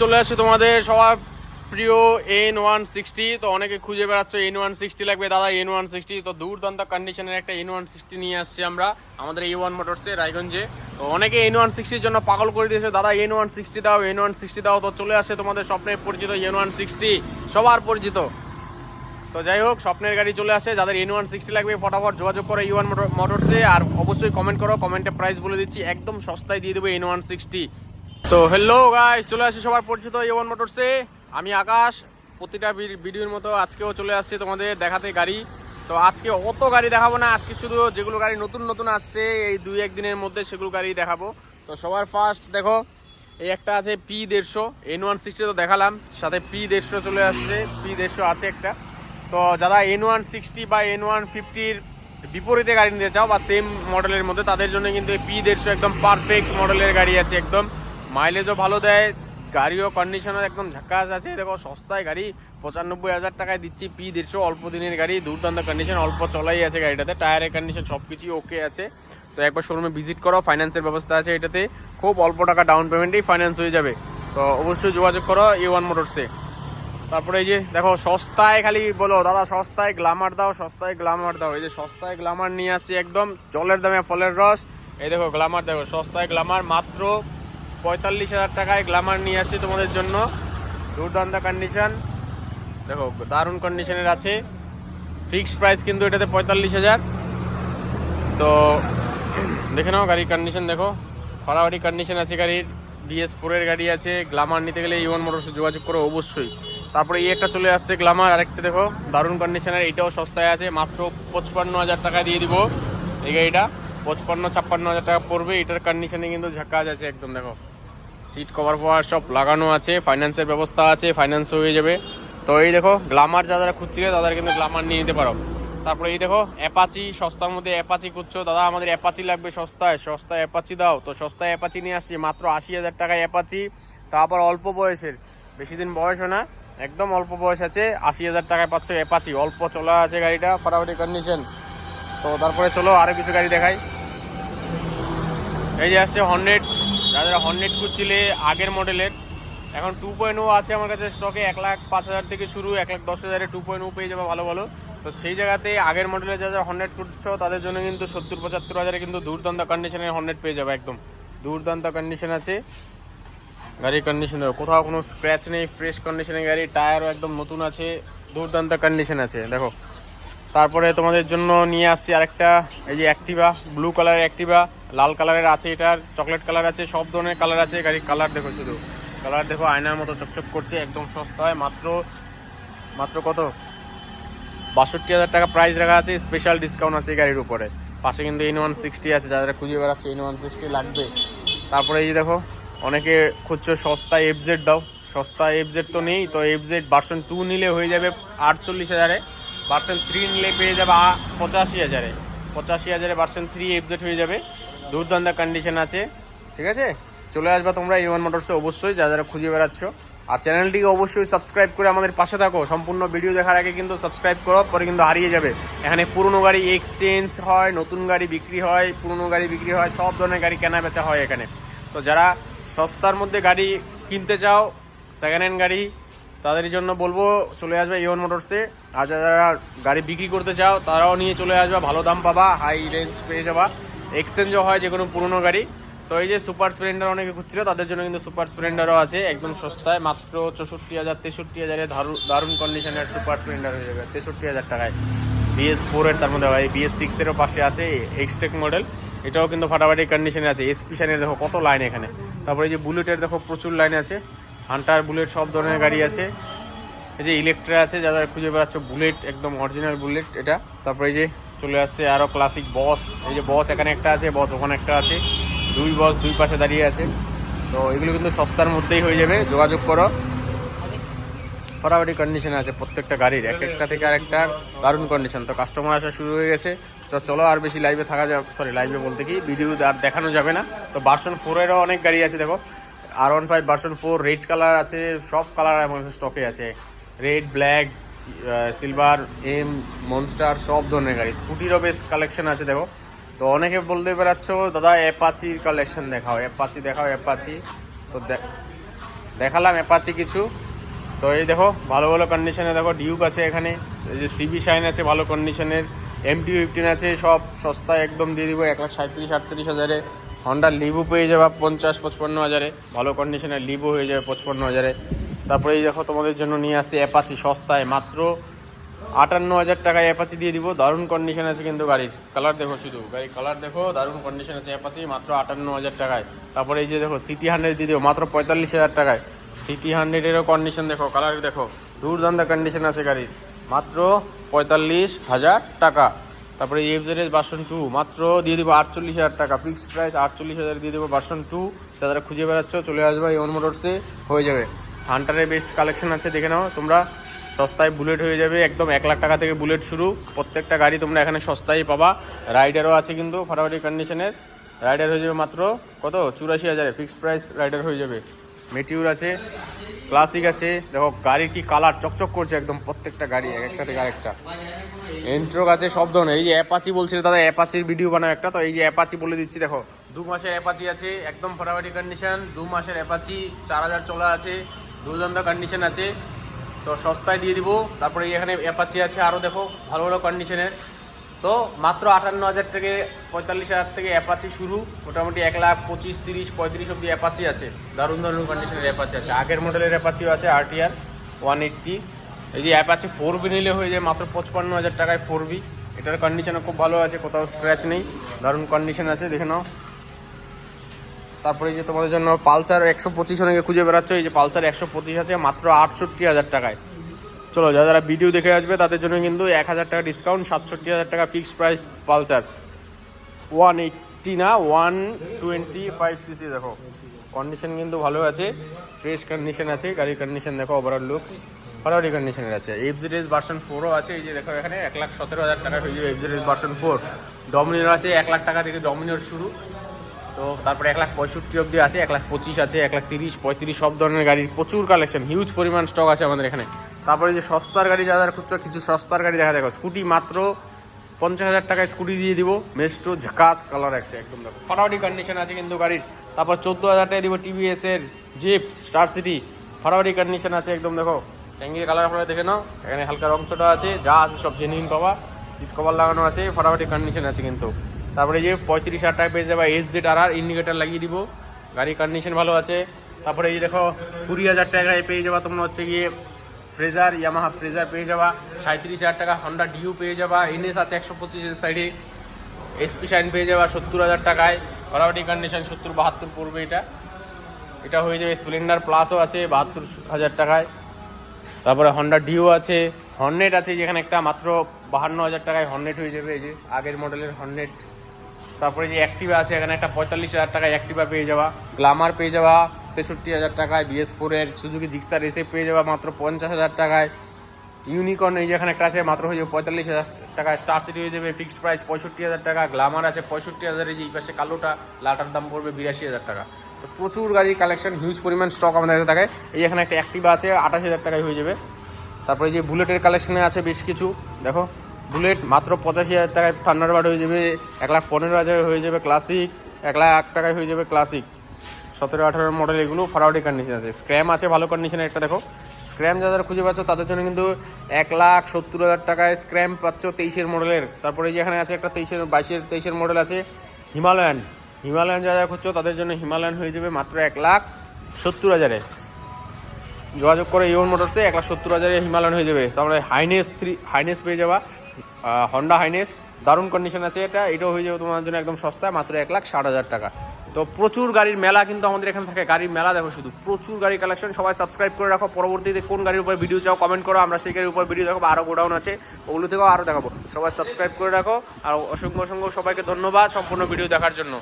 চলে আসছে তোমাদের সবার প্রিয় এন ওয়ান সিক্সটি তো অনেকে খুঁজে বেড়াচ্ছ এন ওয়ান সিক্সটি লাগবে দাদা এন ওয়ান সিক্সটি তো দুর্দান্ত কন্ডিশনের একটা এন ওয়ান সিক্সটি নিয়ে আসছি আমরা আমাদের এ ওয়ান মোটরসে রায়গঞ্জে তো অনেকে এন ওয়ান সিক্সটির জন্য পাগল করে দিয়েছে দাদা এন ওয়ান সিক্সটি দাও এন ওয়ান সিক্সটি দাও তো চলে আসে তোমাদের স্বপ্নের পরিচিত এন ওয়ান সিক্সটি সবার পরিচিত তো যাই হোক স্বপ্নের গাড়ি চলে আসে যাদের এন ওয়ান সিক্সটি লাগবে ফটাফট যোগাযোগ করো ইউয়ান মোটরসে আর অবশ্যই কমেন্ট করো কমেন্টে প্রাইস বলে দিচ্ছি একদম সস্তায় দিয়ে দেবো এন ওয়ান সিক্সটি তো হ্যালো গাইস চলে আসি সবার পরিচিত ইউয়ান মোটরসে আমি আকাশ, প্রতিটা ভিডিওর মতো আজকেও চলে আসছি তোমাদের দেখাতে গাড়ি। তো আজকে অত গাড়ি দেখাবো না, আজকে শুধু যেগুলো গাড়ি নতুন নতুন আসছে, এই দুই একদিনের মধ্যে সেগুলো গাড়ি দেখাবো। তো সবার ফার্স্ট দেখো, এই একটা আছে পি দেড়শো এন ওয়ান সিক্সটি তো দেখালাম, সাথে পি দেড়শো চলে আসছে পি দেড়শো আছে একটা। তো যারা এন ওয়ান সিক্সটি বা এন ওয়ান ফিফটির বিপরীতে গাড়ি নিতে চাও বা সেম মডেলের মধ্যে, তাদের জন্য কিন্তু এই পি দেড়শো একদম পারফেক্ট মডেলের গাড়ি আছে একদম। মাইলেজও ভালো দেয়, গাড়িও কন্ডিশনার একদম ঝাক্কাস আছে। দেখো, সস্তায় গাড়ি, পঁচানব্বই হাজার টাকায় দিচ্ছি পি দেড়শো, অল্প দিনের গাড়ি, দুর্দান্ত কন্ডিশন অল্প চলাই আছে গাড়িটাতে। টায়ারের কন্ডিশন সব কিছুই ওকে আছে। তো একবার শোরুমে ভিজিট করো ফাইন্যান্সের ব্যবস্থা আছে এটাতে। খুব অল্প টাকা ডাউন পেমেন্টেই ফাইন্যান্স হয়ে যাবে। তো অবশ্যই যোগাযোগ করো এ ওয়ান মোটরসে তারপরে এই যে, দেখো, সস্তায় খালি বলো, দাদা, সস্তায় গ্লামার দাও, সস্তায় গ্লামার দাও। এই যে, সস্তায় গ্লামার নিয়ে আসছি একদম, জলের দামে ফলের রস। এই দেখো গ্লামার দেখো, সস্তায় গ্লামার মাত্র পঁয়তাল্লিশ হাজার টাকায় গ্লামার নিয়ে আসছি তোমাদের জন্য। দুর্দান্ত কন্ডিশন দেখো, দারুণ কন্ডিশনের আছে। ফিক্সড প্রাইস কিন্তু এটাতে পঁয়তাল্লিশ হাজার। তো, দেখে নাও গাড়ির কন্ডিশন দেখো। ফাড়াফাড়ি কন্ডিশন আছে গাড়ির। বিএস ফোরের গাড়ি আছে। গ্লামার নিতে গেলে ইউন মোটরসে যোগাযোগ করো অবশ্যই। তারপরে এই একটা চলে আসছে গ্লামার আরেকটা দেখো। দারুণ কন্ডিশনের এটাও সস্তায় আছে। মাত্র পঁচপান্ন হাজার টাকা দিয়ে দিব এই গাড়িটা। পঁচপান্ন, ছাপ্পান্ন হাজার টাকা পড়বে। এটার কন্ডিশনে কিন্তু ঝাক্কাজ আছে একদম, দেখো। সিট কভার ফভার সব লাগানো আছে ফাইন্যান্সের ব্যবস্থা আছে ফাইন্যান্স হয়ে যাবে। তো এই দেখো গ্লামার যারা খুঁজছিলে তাদের কিন্তু গ্লামার নিয়ে নিতে পারো। তারপরে এই দেখো অ্যাপাচি সস্তার মধ্যে অ্যাপাচি খুঁজছো। দাদা, আমাদের অ্যাপাচি লাগবে সস্তায়। সস্তায় অ্যাপাচি দাও। তো সস্তায় অ্যাপাচি নিয়ে আসছি, মাত্র আশি হাজার টাকায় অ্যাপাচি তারপর অল্প বয়সের। বেশি দিন বয়সও না। একদম অল্প বয়স আছে। আশি হাজার টাকায় পাচ্ছ অ্যাপাচি অল্প চলা আছে গাড়িটা, ফাটাফাটি কন্ডিশন তো তারপরে চলো আরও কিছু গাড়ি দেখাই। এই যে আসছে হন্ড্রেড যাদের হন্ড্রেড খুঁজছিলে আগের মডেলের, এখন টু পয়েন্ট ও আছে আমার কাছে স্টকে এক লাখ পাঁচ হাজার থেকে শুরু, এক লাখ দশ হাজারে টু পয়েন্ট ও পেয়ে যাবে ভালো ভালো। তো সেই জায়গাতে আগের মডেলের যারা হন্ড্রেড খুঁজছো, তাদের জন্য কিন্তু সত্তর, পঁচাত্তর হাজারে কিন্তু দুর্দান্ত কন্ডিশনের হন্ড্রেড পেয়ে যাবে একদম। দুর্দান্ত কন্ডিশন আছে। গাড়ির কন্ডিশন কোথাও কোনো স্ক্র্যাচ নেই ফ্রেশ কন্ডিশনের গাড়ি টায়ারও একদম নতুন আছে, দুর্দান্ত কন্ডিশন আছে, দেখো। তারপরে তোমাদের জন্য নিয়ে আসছি আরেকটা, এই যে অ্যাক্টিভা ব্লু কালারের অ্যাক্টিভা লাল কালারের আছে এটার চকলেট কালার আছে, সব ধরনের কালার আছে। গাড়ির কালার দেখো শুধু। কালার দেখো, আয়নার মতো চকচক করছে, একদম সস্তায় মাত্র মাত্র কত? বাষট্টি হাজার টাকা প্রাইস রাখা আছে স্পেশাল ডিসকাউন্ট আছে গাড়ির উপরে। পাশে কিন্তু এন ওয়ান সিক্সটি আছে, যারা খুঁজে বেড়াচ্ছে এন ওয়ান সিক্সটি লাগবে। তারপরে এই যে দেখো, অনেকে খুঁজছো সস্তা এফজেড দাও। সস্তা এফজেড তো নেই, তো এফজেড ভার্সন টু নিলে হয়ে যাবে আটচল্লিশ হাজারে। ভার্সন থ্রি নিলে পেয়ে যাবে পঁচাশি হাজারে। পঁচাশি হাজারে ভার্সন থ্রি এফজেড হয়ে যাবে। দুর্দান্ত কন্ডিশন আছে। ঠিক আছে? চলে আসবা তোমরা ইউএন মোটরসে অবশ্যই যা যারা খুঁজে বেড়াচ্ছ। আর চ্যানেলটিকে অবশ্যই সাবস্ক্রাইব করে আমাদের পাশে থাকো। সম্পূর্ণ ভিডিও দেখার আগে কিন্তু সাবস্ক্রাইব করো, পরে কিন্তু হারিয়ে যাবে। এখানে পুরনো গাড়ি এক্সচেঞ্জ হয়, নতুন গাড়ি বিক্রি হয়, পুরনো গাড়ি বিক্রি হয়, সব ধরনের গাড়ি কেনা বেচা হয় এখানে। তো যারা সস্তার মধ্যে গাড়ি কিনতে চাও সেকেন্ড হ্যান্ড গাড়ি তাদের জন্য বলব, চলে আসবে ইওন মোটরসে আর যারা গাড়ি বিক্রি করতে চাও, তারাও নিয়ে চলে আসবে, ভালো দাম পাবা হাই রেঞ্জ পেয়ে যাবা। এক্সচেঞ্জও হয় যে কোনো পুরনো গাড়ি। তো এই যে সুপার স্প্লেন্ডার অনেকে খুঁজছিল, তাদের জন্য কিন্তু সুপার স্প্লেন্ডারও আছে, একদম সস্তায়, মাত্র চৌষট্টি হাজার তেষট্টি হাজারে দারু- দারুণ কন্ডিশনের সুপার স্প্লেন্ডার হয়ে যাবে তেষট্টি হাজার টাকায় বিএস ফোর এর, তার মধ্যে হয় বিএস সিক্স এরও পাশে আছে এক্সটেক মডেল এটাও কিন্তু ফাটাফাটি কন্ডিশনে আছে এসপি শানের দেখো কত লাইন এখানে। তারপরে এই যে বুলেটের দেখো প্রচুর লাইন আছে। হান্টার বুলেট সব ধরনের গাড়ি আছে। এই যে ইলেকট্রা আছে, যারা খুঁজে বেড়াচ্ছ, বুলেট, একদম অরিজিনাল বুলেট এটা। তারপরে এই যে চলে আসছে আরও ক্লাসিক বস এই যে বস এখানে একটা আছে বস ওখানে একটা আছে। দুই বস দুই পাশে দাঁড়িয়ে আছে। তো এগুলো কিন্তু সস্তার মধ্যেই হয়ে যাবে। যোগাযোগ করো। ফটাফটি কন্ডিশন আছে প্রত্যেকটা গাড়ির। এক একটা থেকে আরেকটা দারুণ কন্ডিশন তো কাস্টমার আসা শুরু হয়ে গেছে। তো চলো আর বেশি লাইভে থাকা যাবে সরি লাইভে বলতে কি ভিডিও আর দেখানো যাবে না। তো বার্সন ফোরেরও অনেক গাড়ি আছে, দেখো। R one five version four red colour আছে, সব কালার আমার স্টকে আছে। Red black silver M monster সব ধরনের গাড়ি। স্কুটিরও বেশ কালেকশন আছে, দেখো। তো অনেকে বলতে বেড়াচ্ছ দাদা অ্যাপাচির কালেকশন দেখাও। অ্যাপাচি দেখাও অ্যাপাচি তো দেখ দেখালাম অ্যাপাচি কিছু। তো এই দেখো, ভালো ভালো কন্ডিশনে দেখো ডিউক আছে এখানে। এই যে সিবি শাইন আছে, ভালো কন্ডিশনের এমটি ফিফটিন আছে, সব সস্তায় একদম দিয়ে দিব, এক লাখ সাঁত্রিশ, আটত্রিশ হাজারে। হন্ডার লিভো পেয়ে যাবে পঞ্চাশ, পঁচপন্ন হাজারে। ভালো কন্ডিশনের লিভো হয়ে যাবে পঁচপন্ন হাজারে। তারপরে এই দেখো তোমাদের জন্য নিয়ে আসছে অ্যাপাচি সস্তায়। মাত্র আটান্ন হাজার টাকায় অ্যাপাচি দিয়ে দিব। দারুণ কন্ডিশন আছে কিন্তু গাড়ির। কালার দেখো শুধু। গাড়ির কালার দেখো, দারুণ কন্ডিশন আছে অ্যাপাচি মাত্র আটান্ন হাজার টাকায়। তারপরে এই যে দেখো সিটি হান্ড্রেড দিয়ে দিব, মাত্র পঁয়তাল্লিশ হাজার টাকায়। সিটি হান্ড্রেডেরও কন্ডিশন দেখো কালার দেখো। দুর্দান্ত কন্ডিশন আছে গাড়ির। মাত্র পঁয়তাল্লিশ হাজার টাকা। তারপরে এফজেড এস ভার্সন টু মাত্র দিয়ে দেবো আটচল্লিশ হাজার টাকা। ফিক্সড প্রাইস আটচল্লিশ হাজার দিয়ে দেবো ভার্সন টু যারা খুঁজে বেড়াচ্ছ, চলে আসবে এই মোটরসে হয়ে যাবে। হান্টারের বেস্ট কালেকশন আছে, দেখে নাও তোমরা। সস্তায় বুলেট হয়ে যাবে, একদম এক লাখ টাকা থেকে বুলেট শুরু। প্রত্যেকটা গাড়ি তোমরা এখানে সস্তায় পাবা। রাইডারও আছে কিন্তু, ফাটাফাটি কন্ডিশনের রাইডার হয়ে যাবে মাত্র কত? চুরাশি হাজারে। ফিক্সড প্রাইস রাইডার হয়ে যাবে। মেটিউর আছে ক্লাসিক আছে। দেখো, গাড়ির কি কালার চকচক করছে একদম প্রত্যেকটা গাড়ি, এক একটা থেকে আরেকটা। এন্ট্রোক আছে, সব ধরনের। এই যে অ্যাপাচি বলছিল, দাদা অ্যাপাচির ভিডিও বানাও একটা। তো এই যে অ্যাপাচি বলে দিচ্ছি, দেখো, দু মাসের অ্যাপাচি আছে, একদম ফাটাফাটি কন্ডিশন দু মাসের অ্যাপাচি চার হাজার চলা আছে, দুর্দান্ত কন্ডিশন আছে। তো সস্তায় দিয়ে দিব। তারপরে এখানে অ্যাপাচি আছে আরও দেখো, ভালো ভালো কন্ডিশনের তো মাত্র আটান্ন হাজার থেকে পঁয়তাল্লিশ হাজার থেকে অ্যাপাচি শুরু। মোটামুটি এক লাখ পঁচিশ, তিরিশ, পঁয়ত্রিশ অব্দি অ্যাপাচি আছে। দারুণ দারুণ কন্ডিশনের অ্যাপাচি আছে। আগের মডেলের অ্যাপাচিও আছে আরটিআর ওয়ান এইট্টি এই যে অ্যাপাচি ফোর বি নিলে হয়ে যায় মাত্র পঁচপান্ন হাজার টাকায় ফোর বি এটার কন্ডিশনও খুব ভালো আছে, কোথাও স্ক্র্যাচ নেই। দারুণ কন্ডিশন আছে, দেখে নাও। তারপরে যে তোমাদের জন্য পালসার একশো পঁচিশ অনেকে খুঁজে বেড়াচ্ছ, এই যে পালসার একশো পঁচিশ আছে, মাত্র আটষট্টি হাজার টাকায়। চলো, যারা যারা ভিডিও দেখে আসবে, তাদের জন্য কিন্তু এক হাজার টাকা ডিসকাউন্ট সাতষট্টি হাজার টাকা fixed price Pulsar one eighty না ওয়ান টোয়েন্টি ফাইভ সিসি দেখো। কন্ডিশন কিন্তু ভালো আছে ফ্রেশ কন্ডিশন আছে, গাড়ির কন্ডিশন দেখো ওভারঅল লুকস ভালোই কন্ডিশনের আছে। এফজিডিএস ভার্সন ফোরও আছে, এই যে দেখো এখানে, এক লাখ সতেরো হাজার টাকা হয়ে যাবে এফজিডিএস ভার্সন ফোর ডমিনোর আছে, এক লাখ টাকা থেকে ডমিনোর শুরু। তো তারপরে এক লাখ পঁয়ষট্টি অব্দি আছে, এক লাখ পঁচিশ আছে, এক লাখ তিরিশ, পঁয়ত্রিশ, সব ধরনের গাড়ির প্রচুর কালেকশন হিউজ পরিমাণ স্টক আছে আমাদের এখানে। তারপরে যে সস্তার গাড়ি, যারা যারা খুঁজছো কিছু সস্তার গাড়ি দেখা দেখো, স্কুটি মাত্র পঞ্চাশ হাজার টাকায় স্কুটি দিয়ে দিব। মেস্ট্রো ঝাকাস, কালার একটা একদম দেখো। ফাটাফাটি কন্ডিশন আছে কিন্তু গাড়ির। তারপর চোদ্দ হাজার দিব টিভিএস এর জিপ স্টার সিটি ফাটাফাটি কন্ডিশন আছে, একদম দেখো। ট্যাঙ্গির কালার আপনারা দেখে নাও। এখানে হালকা রং ছোটা আছে, যা আছে সব জেনুইন পাওয়া। সিট কভার লাগানো আছে, ফাটাফাটি কন্ডিশন আছে কিন্তু। তারপরে যে পঁয়ত্রিশ হাজার টাকা পেয়ে যাবে S Z R R indicator লাগিয়ে দিব। গাড়ির কন্ডিশন ভালো আছে। তারপরে এই দেখো, কুড়ি হাজার টাকায় পেয়ে যাবা তোমরা হচ্ছে গিয়ে ফ্রেজার ইয়ামাহা ফ্রেজার পেয়ে যাবা। সাঁত্রিশ হাজার টাকা হন্ডা ডিউ পেয়ে যাবা। এনএস আছে একশো পঁচিশের সাইডে এসপি শাইন পেয়ে যাবা সত্তর হাজার টাকায়। ফাটাফাটি কন্ডিশন সত্তর, বাহাত্তর পড়বে এটা। এটা হয়ে যাবে স্প্লেন্ডার প্লাসও আছে, বাহাত্তর হাজার টাকায়। তারপরে হন্ডা ডিও আছে। হর্নেট আছে, যেখানে একটা মাত্র বাহান্ন হাজার টাকায় হর্নেট হয়ে যাবে। এই যে আগের মডেলের হর্নেট তারপরে যে অ্যাক্টিভা আছে, এখানে একটা পঁয়তাল্লিশ হাজার টাকায় অ্যাক্টিভা পেয়ে যাওয়া গ্লামার পেয়ে যাওয়া তেষট্টি হাজার টাকায় বিএস ফোরের সুজুকি জিক্সার এসে পেয়ে যাওয়া মাত্র পঞ্চাশ হাজার টাকায়। ইউনিকর্ন এই যেখানে একটা আছে, মাত্র হয়ে যাবে পঁয়তাল্লিশ হাজার টাকায়। স্টার সিটি হয়ে যাবে ফিক্সড প্রাইস পঁয়ষট্টি হাজার টাকা। গ্লামার আছে, পঁয়ষট্টি হাজার। এই পাশে কালোটা, লাটার দাম পড়বে বিরাশি হাজার টাকা। তো প্রচুর গাড়ির কালেকশন হিউজ পরিমাণ স্টক আমাদের কাছে থাকে। এই এখানে একটা অ্যাক্টিভা আছে, আঠাশ হাজার টাকায় হয়ে যাবে। তারপরে যে বুলেটের কালেকশনে আছে বেশ কিছু। দেখো বুলেট মাত্র পঁচাশি হাজার টাকায় থান্ডারবার্ড হয়ে যাবে, এক লাখ পনেরো হাজার হয়ে যাবে ক্লাসিক এক লাখ এক টাকায় হয়ে যাবে ক্লাসিক সতেরো আঠারো মডেল এগুলো ফারাউডি কন্ডিশন আছে। স্ক্র্যাম আছে, ভালো কন্ডিশনের একটা, দেখো। স্ক্র্যাম যারা খুঁজে পাচ্ছ, তাদের জন্য কিন্তু এক লাখ সত্তর হাজার টাকায় স্ক্র্যাম পাচ্ছ তেইশের মডেলের তারপরে যেখানে আছে একটা তেইশের, বাইশের, তেইশের মডেল আছে হিমালয়ান। হিমালয়ান যারা খুঁজছো, তাদের জন্য হিমালয়ান হয়ে যাবে মাত্র এক লাখ সত্তর হাজারে। যোগাযোগ করে ইওন মোটরসে এক লাখ সত্তর হাজারে হিমালয়ান হয়ে যাবে। তারপরে হাইনেস থ্রি হাইনেস পেয়ে যাবা হন্ডা হাইনেস দারুণ কন্ডিশন আছে এটা। এটাও হয়ে যাবে তোমার জন্য একদম সস্তা মাত্র এক লাখ ষাট হাজার টাকা। তো প্রচুর গাড়ির মেলা কিন্তু আমাদের এখানে থাকে। গাড়ির মেলা দেখো শুধু। প্রচুর গাড়ি কালেকশন সবাই সাবস্ক্রাইব করে রাখো। পরবর্তীতে কোন গাড়ির উপর ভিডিও চাও কমেন্ট করো। আমরা সেই গাড়ির উপর ভিডিও দেখো আরও গোডাউন আছে। ওগুলো থেকেও আরও দেখাবো। সবাই সাবস্ক্রাইব করে রাখো। আর অসংখ্য অসংখ্য সবাইকে ধন্যবাদ সম্পূর্ণ ভিডিও দেখার জন্য।